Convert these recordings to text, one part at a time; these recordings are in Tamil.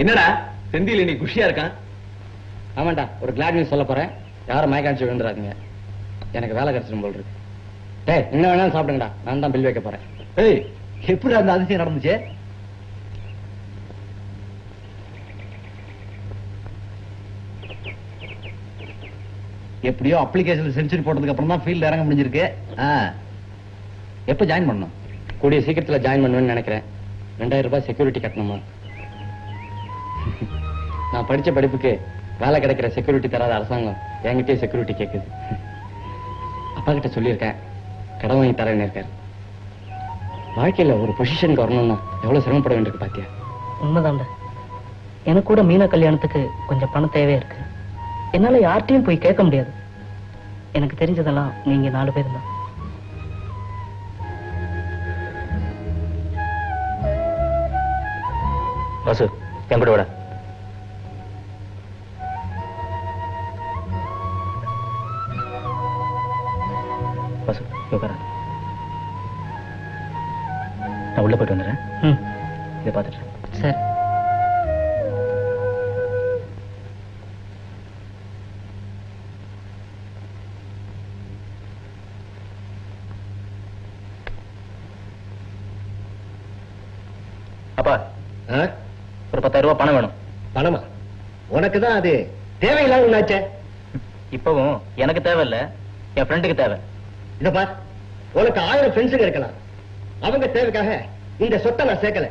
என்னடா செந்தில் இன்னைக்கு குஷியா இருக்கான்? ஆமாண்டா ஒரு கிளாட் நியூஸ் சொல்ல போறேன். யாரும் மயக்காட்சி விழுந்துடாதீங்க. எனக்கு வேலை கிடைச்சிடும் போல் இருக்கு. டேய் என்ன வேணாலும் சாப்பிடுங்கடா. நான் தான் பில் வைக்க போறேன். ஏய் எப்படி அந்த அதிசயம் நடந்துச்சு? எப்படியோ அப்ளிகேஷன்ல செஞ்சுரி போட்டதுக்கு அப்புறம் தான் ஃபீல்ட் இறங்க முடிஞ்சிருக்கு. எப்ப ஜாயின் பண்ணணும்? கூடிய சீக்கிரத்துல ஜாயின் பண்ணுவேன்னு நினைக்கிறேன். ரெண்டாயிரம் ரூபாய் செக்யூரிட்டி கட்டணுமா? நான் படிச்ச படிப்புக்கு வேலை கிடைக்கிற செக்யூரிட்டி தராத அரசாங்கம் என்கிட்டயே செக்யூரிட்டி கேக்குது. அப்பா கிட்ட சொல்லியிருக்கேன் கடன் வாங்கி தரேன்னு இருக்காரு. வாழ்க்கையில ஒரு பொசிஷனுக்கு வரணும்னா எவ்வளவு சிரமப்பட வேண்டியிருக்கு பாத்தியா? உண்மைதான்டா. எனக்கு கூட மீனா கல்யாணத்துக்கு கொஞ்சம் பணம் தேவையா இருக்கு. என்னால யார்கிட்டயும் போய் கேட்க முடியாது. எனக்கு தெரிஞ்சதெல்லாம் நீங்க நாலு பேர் தான். வாசு என் கூட உட்கார. நான் உள்ள போயிட்டு வந்துடுறேன். ம். இதை பார்த்துட்டு சரி. அப்பா ஒரு பத்தாயிரம் ரூபாய் பணம் வேணும். பணமா? உனக்கு தான் அது. தேவையில்லாம இப்பவும் எனக்கு தேவையில்ல. என் ஃப்ரெண்டுக்கு தேவை. இத பார் உனக்கு ஆயிரம் ஃப்ரெண்ட்ஸுங்க இருக்கலாம். அவங்க தேவைக்காக இந்த சொத்தை நான் சேர்க்கல.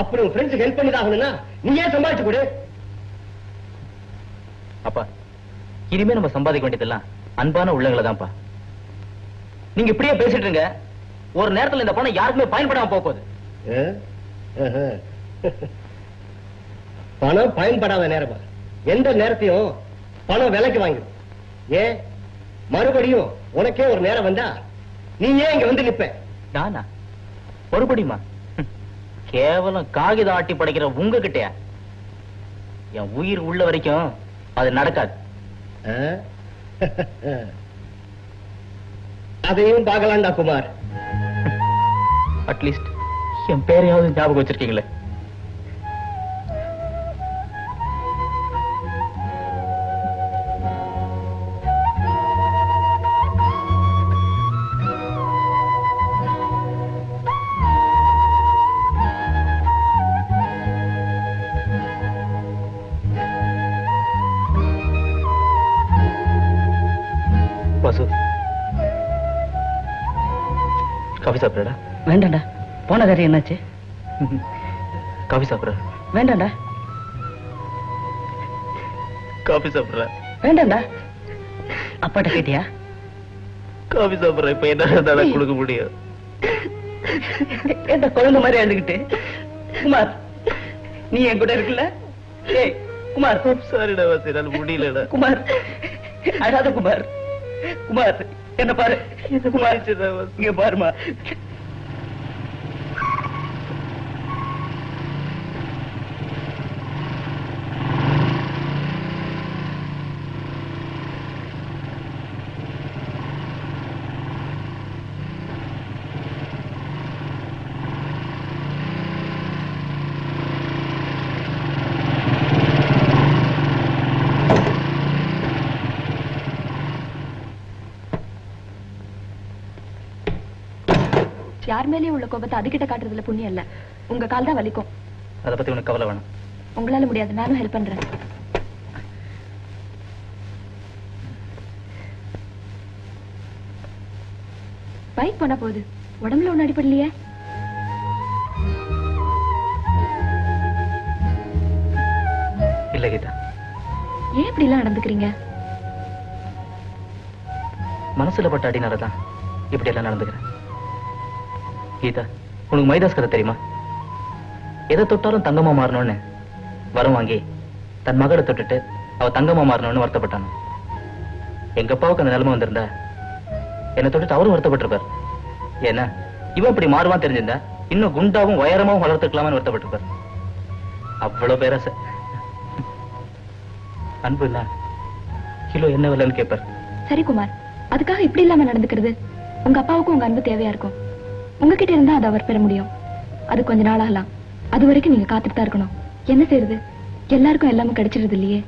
அப்புறம் ஃப்ரெண்ட்ஸுக்கு ஹெல்ப் பண்ணி ஆகணும்னா நீ ஏன் சம்பாதிச்சு கொடு. அப்பா இனிமே நம்ம சம்பாதிக்க வேண்டியதெல்லாம் அன்பான உள்ளங்களை தான்ப்பா. நீங்க இப்படியே பேசிட்டு இருங்க ஒரு நேரத்துல இந்த பணம் யாருக்குமே பயன்படாம போக போகுது. பணம் பயன்படாத நேரமா எந்த நேரத்தையும் பணம் விலைக்கு வாங்கிடும். ஏன்? மறுபடியும் உனக்கே ஒரு நேரம் வந்தா நீ ஏன் இங்க வந்து நிப்ப? நானா? மறுபடியுமா. கேவலம் காகிதம் ஆட்டி படைக்கிற உங்ககிட்டயா? என் உயிர் உள்ள வரைக்கும் அது நடக்காது? அதையும் பார்க்கலாம்டா குமார். அட்லீஸ்ட் என் பேரையாவது ஞாபகம் வச்சிருக்கீங்களே. சாப்பிடுறா வேண்டாம்டா. போன காரியம் என்னாச்சு? காஃபி சாப்பிடுற வேண்டாம்டா. காஃபி சாப்பிடுற வேண்டாம்டா. அப்பாட்ட கேட்டியா? காஃபி சாப்பிடுற இப்ப என்ன கொடுக்க முடியும். ஏன்டா குழந்தை மாதிரி அழுதுகிட்டு? குமார் நீ என் கூட இருக்குல்ல ஏய் குமார். சாரிடா வாசி. முடியலடா. குமார் அழாத குமார். குமார் என்ன பாரு? இங்க பாருமா யார் மேலயும் உள்ள கோபத்தை அதுகிட்ட காட்டுறதுல புண்ணியம் இல்ல. உங்க கால் தான் வலிக்கும். அத பத்தி உனக்கு கவலை வேணாம். உங்களால முடியாது. நானும் ஹெல்ப் பண்றேன். பைக் போனா போகுது உடம்புல ஒண்ணு அடிப்படலையே இல்ல கீதா. ஏன் இப்படி எல்லாம் நடந்துக்கிறீங்க? மனசுல பட்ட அடினாலதான் இப்படி எல்லாம் நடந்துக்கிறேன். கீதா உனக்கு மைதாஸ் கதை தெரியுமா? எதை தொட்டாலும் தங்கமா மாறணும்னு. வரம் வாங்கி தன் மகளை தொட்டுட்டு அவ தங்கமா மாறணும்னு வருத்தப்பட்டான்? எங்க அப்பாவுக்கு அந்த நிலைமை வந்திருந்தா என்னை தொட்டுட்டு அவரும் வருத்தப்பட்டிருப்பார். ஏன்னா இவன் இப்படி மாறுவான் தெரிஞ்சிருந்தா இன்னும் குண்டாவும் உயரமாவும் வளர்த்துக்கலாமான்னு வருத்தப்பட்டிருப்பார். அவ்வளவு பேராச. அன்பு இல்ல. கிலோ என்ன விலைன்னு கேட்பார் சரி குமார் அதுக்காக இப்படி இல்லாம நடந்துக்கிறது? உங்க அப்பாவுக்கும் உங்க அன்பு தேவையா இருக்கும்? உங்ககிட்ட இருந்தா அதை அவர் பெற முடியும். அது கொஞ்ச நாள் ஆகலாம். அது வரைக்கும் நீங்க காத்துட்டு தான் இருக்கணும். என்ன செய்யறது எல்லாருக்கும் எல்லாமே கிடைச்சிருது இல்லையே?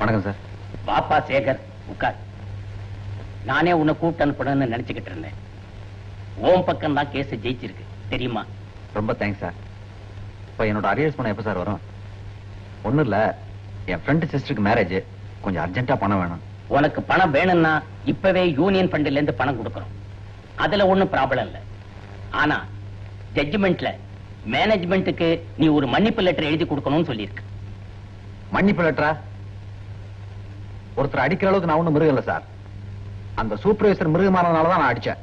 வணக்கம் சார். பாப்பா சேகர் உட்கார் நானே உன்னை கூப்பிட்டு அனுப்பணும்னு நினைச்சுக்கிட்டு இருந்தேன். ஓம் பக்கம் தான் கேஸ் ஜெயிச்சிருக்கு. தெரியுமா? ரொம்ப தேங்க்ஸ் சார். இப்போ என்னோட அரியர்ஸ் பணம் எப்போ சார் வரும்? ஒன்றும் இல்லை. என் ஃப்ரெண்டு சிஸ்டருக்கு மேரேஜ் கொஞ்சம் அர்ஜென்ட்டாக பணம் வேணும். உனக்கு பணம் வேணும்னா இப்பவே யூனியன் ஃபண்ட்ல இருந்து பணம் கொடுக்கறோம் அதுல ஒண்ணும் ப்ராப்ளம் இல்ல. ஆனா ஜட்ஜ்மெண்ட்ல மேனேஜ்மெண்ட்டுக்கு நீ ஒரு மன்னிப்பு லெட்டர் எழுதி கொடுக்கணும்னு சொல்லியிருக்கு. மன்னிப்பு லெட்டரா ஒருத்தர் அடிக்கிற அளவுக்கு நான் ஒன்றும் மிருகம் இல்லை சார். அந்த சூப்பர்வைசர் மிருகமானதுனால தான் நான் அடிச்சேன்.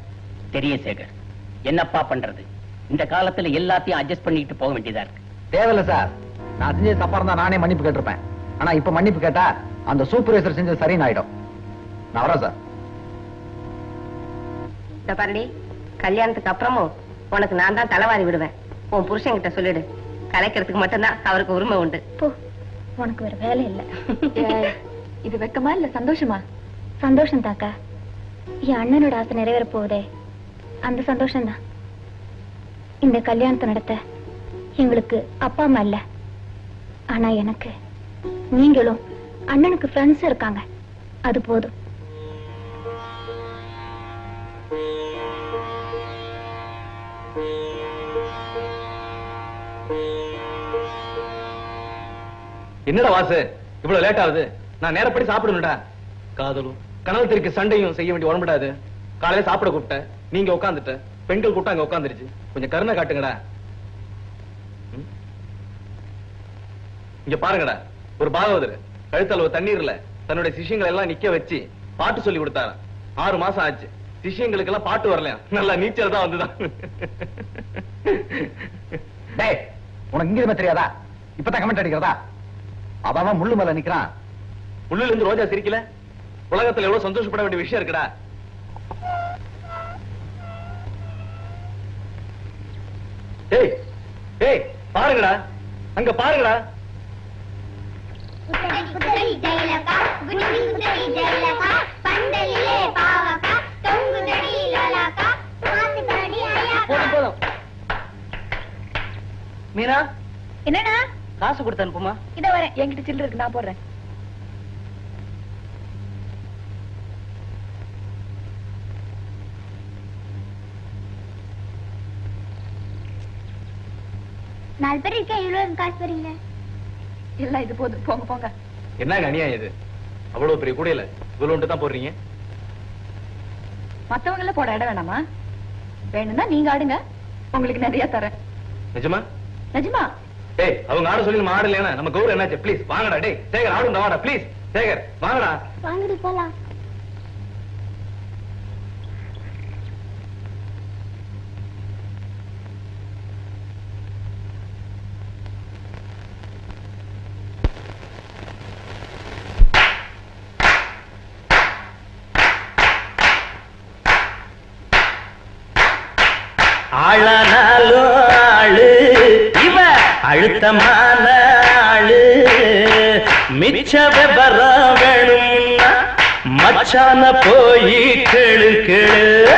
தெரியும் சேகர் என்னப்பா பண்றது? இந்த காலத்துல எல்லாத்தையும் அட்ஜஸ்ட் பண்ணிட்டு போக வேண்டியதா இருக்கு. தேவையில்ல சார். நான் செஞ்சது தப்பா இருந்தா நானே மன்னிப்பு கேட்டிருப்பேன். ஆனா இப்ப மன்னிப்பு கேட்டா அந்த சூப்பர்வைசர் செஞ்சது சரின்னு ஆயிடும் நான் வரேன் சார். இந்த பாருடி கல்யாணத்துக்கு அப்புறமும் உனக்கு நான் தான் தலைவாரி விடுவேன். உன் புருஷன்கிட்ட சொல்லிடு. கலைக்கிறதுக்கு மட்டும்தான் அவருக்கு உரிமை உண்டு. போ உனக்கு வேற வேலை இல்ல. ஏய், இது வெக்கமா இல்ல சந்தோஷமா? சந்தோஷம் தாக்கா என் அண்ணனோட ஆசை நிறைவேற போகுதே. அந்த சந்தோஷம் தான் இந்த கல்யாணத்தை நடத்த எங்களுக்கு அப்பா அம்மா இல்ல. ஆனா எனக்கு நீங்களும் அண்ணனுக்கு ஃப்ரெண்ட்ஸ் இருக்காங்க. அது போதும். என்னடா வாசு? இவ்வளவு லேட் ஆகுது. நான் நேரப்படி சாப்பிடணும்டா. காதலும். கனவு திருக்கு சண்டையும் செய்ய வேண்டிய உடம்புடாது. காலையில சாப்பிட கூப்பிட்டேன் நீங்க உட்காந்துட்ட பெண்கள் கூட்டம் அங்க உட்காந்துருச்சு கொஞ்சம் கருணை காட்டுங்கடா. இங்க பாருங்கடா ஒரு பாகவதர் கழுத்தளவு தண்ணீர்ல தன்னுடைய சிஷ்யங்களை எல்லாம் நிக்க வச்சு பாட்டு சொல்லி கொடுத்தாரு ஆறு மாசம் ஆச்சு. சிஷ்யங்களுக்கு எல்லாம் பாட்டு வரலையா? நல்லா நீச்சல் தான் வந்துதான் உனக்கு இங்கிருமே தெரியாதா? இப்பதான் கமெண்ட் அடிக்கிறதா? அவன் முள்ளு மேல நிக்கிறான். உள்ளுல இருந்து ரோஜா சிரிக்கல? உலகத்துல எவ்வளவு சந்தோஷப்பட வேண்டிய விஷயம் இருக்குடா. ஏய் ஏய் பாருங்கடா. அங்க பாருங்கடா. பந்தலிலே லோலாக்கா போதும் போதும் மீனா? என்னடா காசு கொடுத்து அனுப்புமா? இத வரேன். என்கிட்ட சில்லு இருக்கு நான் போடுறேன். நாலு பேர் இருக்க இவ்வளவு காசு வரீங்க எல்லாம் இது போதும். போங்க போங்க. என்னங்க அநியாயம் இது? அவ்வளவு பெரிய கூடையில இவ்வளவு தான் போடுறீங்க? மத்தவங்க எல்லாம் போட இடம் வேணாமா? வேணும்னா நீங்க ஆடுங்க. உங்களுக்கு நிறைய தரேன். நிஜமா? நிஜமா? ஏய் அவங்க ஆட சொல்லி நம்ம ஆடலையா நம்ம கௌரவம் என்னாச்சு? ப்ளீஸ் வாங்கடா டேய் சேகர் ஆடுண்டா வாடா ப்ளீஸ் சேகர் வாங்கடா. வாங்கடி போலாம். ஆளானாலும் ஆளு இவ அழுத்தமான ஆளு. மிச்ச விபரம் வேணும்னா மச்சான போய் கேளு கேளு.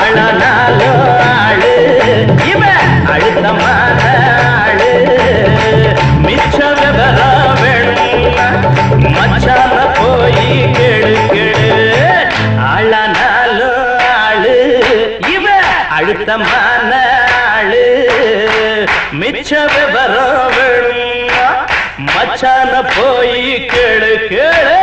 ஆளான போய் கேளு கேளு.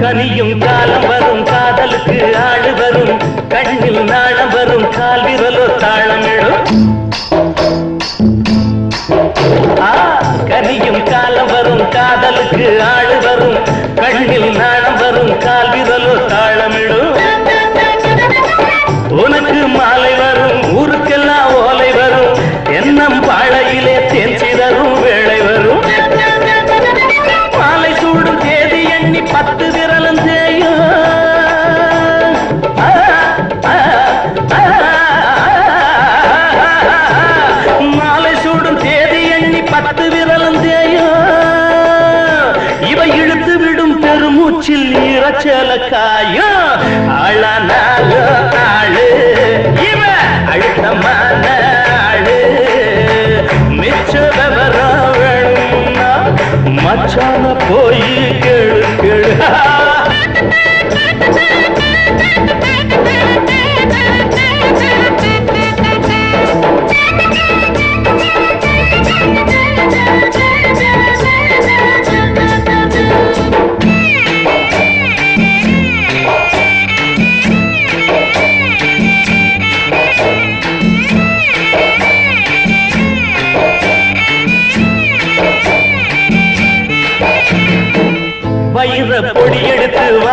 கனியும் காலம் வரும் காதலுக்கு ஆடு வரும் கண்ணில் நாணம் வரும் கால் மச்சான போய் கேளு கேளு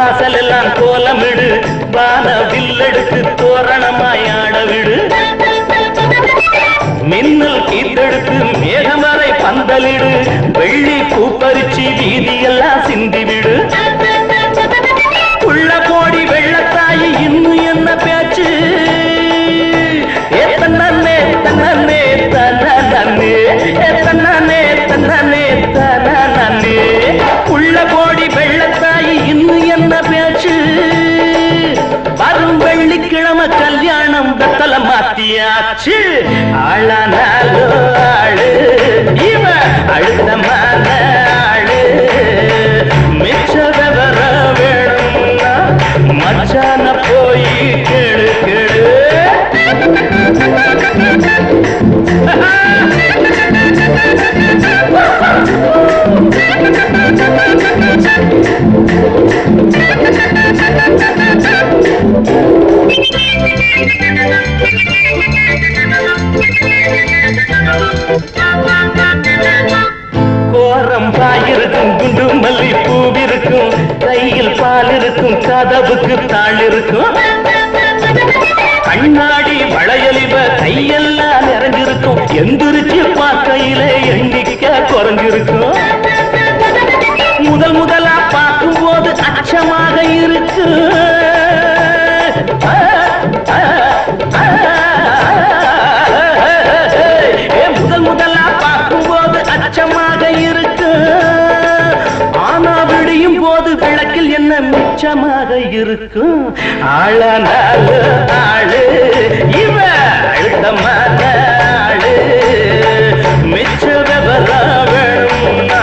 வாசல் எல்லாம் கோலமிடு பான வில்லெடுத்து தோரணமாய் ஆடவிடு மின்னல் கீத்தெடுத்து மேகமறை பந்தலிடு. வெள்ளி பூப்பரிச்சி வீதியெல்லாம் சிந்திவிடு அழுத்தமான ஆளு. குண்டு மல்லி பூவிருக்கும் கையில் பால் இருக்கும் கதவுக்கு தாள் இருக்கும் கண்ணாடி வளையலிவ கையெல்லாம் நிறைஞ்சிருக்கும். எந்திரிச்சு பார்க்கையில எண்ணிக்க குறைஞ்சிருக்கும். முதல் முதலா பார்க்கும் போது அச்சமாக இருக்கு. இருக்கும். ஆளானாலு ஆளு இவ அழுத்தமான ஆளு. மிச்ச விவரம் வேணும்னா